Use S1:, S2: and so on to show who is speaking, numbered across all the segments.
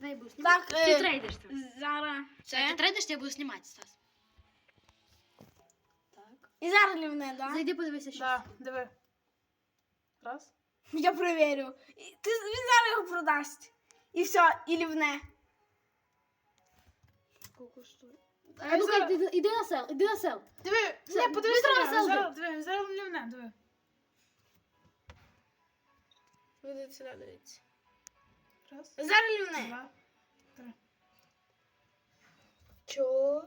S1: Давай я буду знімати.
S2: Так,
S1: Ти
S2: е,
S1: трейдиш це.
S2: зараз.
S1: Все, ти
S2: Це.
S1: трейдиш, я буду знімати, Стас. Так.
S2: І зараз лівне, да?
S1: Зайди, подивися, що.
S3: Да, диви. Раз.
S2: Я перевірю. І Ти, він зараз його продасть. І все, і лівне.
S1: Скільки стоїть? А ну-ка,
S3: зараз-
S1: іди, іди на сел, іди на сел.
S3: Диви,
S1: Все,
S3: ні, подивись на
S1: на
S3: мене. Зараз, диви, зараз лівне, диви.
S2: Буде сюди дивитися.
S3: Раз,
S2: Зараз лівне.
S3: два, три.
S1: Чо?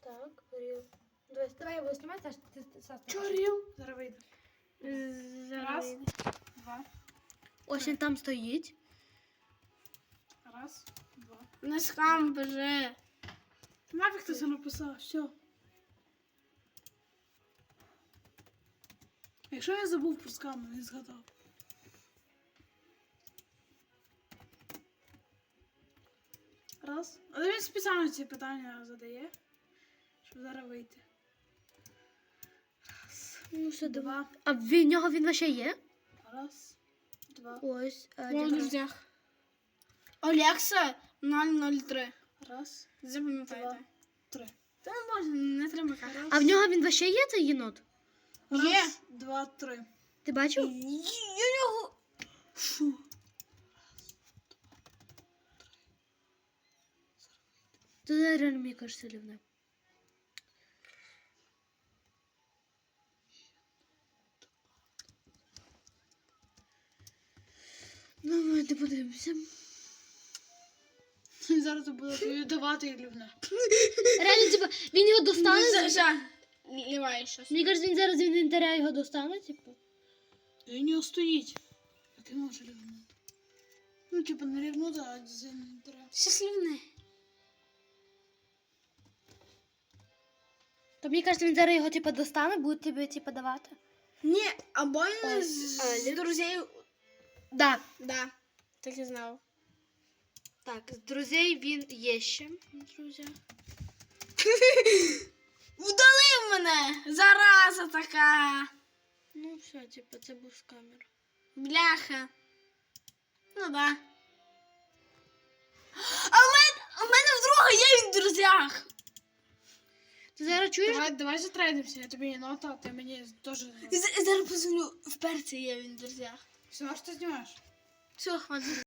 S1: Так, Ріл. Давай, давай я буду знімати, Стас, ти.
S3: Чо, ріл? Зараз.
S2: Зараз.
S3: Раз, два,
S1: Ось він там стоїть.
S3: раз, два.
S2: Не скам, боже.
S3: Нафіг хто це написав, все. Якщо я забув про скам, не згадав. Раз. Але він спеціально ці питання задає, щоб зараз вийти.
S1: Ну, все,
S3: Два.
S1: А в нього він вообще є?
S3: Раз, два,
S1: Ось. а,
S2: Вон друзях. Олекса 003.
S3: раз,
S2: Запам'ятайте.
S3: Три.
S2: Та не можна, не треба казати.
S1: А в нього він вообще є цей єнот?
S3: Раз,
S2: Є.
S3: два, три.
S1: Ти бачив?
S2: Я його...
S1: Тут реально, мені кажется. Ну, давайте подивимося.
S3: Зараз я буду тобі давати і.
S1: Реально, типа, він його достане.
S2: Ліває щось.
S1: Мені кажется, він зараз з інвентаря його достане, типу.
S3: Він не стоїть. Як він може рівнути? Ну, типу, не рівнути, а з інвентаря.
S2: Щось лівне.
S1: То мені кажется, він зараз його типу достане, буде тобі типу давати.
S2: Ні, або він з з друзей.
S1: Да.
S2: Да. Так і знав.
S1: Так, з друзей він є ще. Друзі.
S2: Удалив мене! Зараза така!
S1: Ну, все, типу, це був скамер.
S2: Бляха. Ну да.
S1: Ти зараз чуєш?
S3: Давай, давай затрейдимося, я тобі нота, а ти мені теж.
S2: З- Зараз позвоню. В перці є він в друзях.
S3: Все, а що ти знімаєш?
S2: Все, хватить.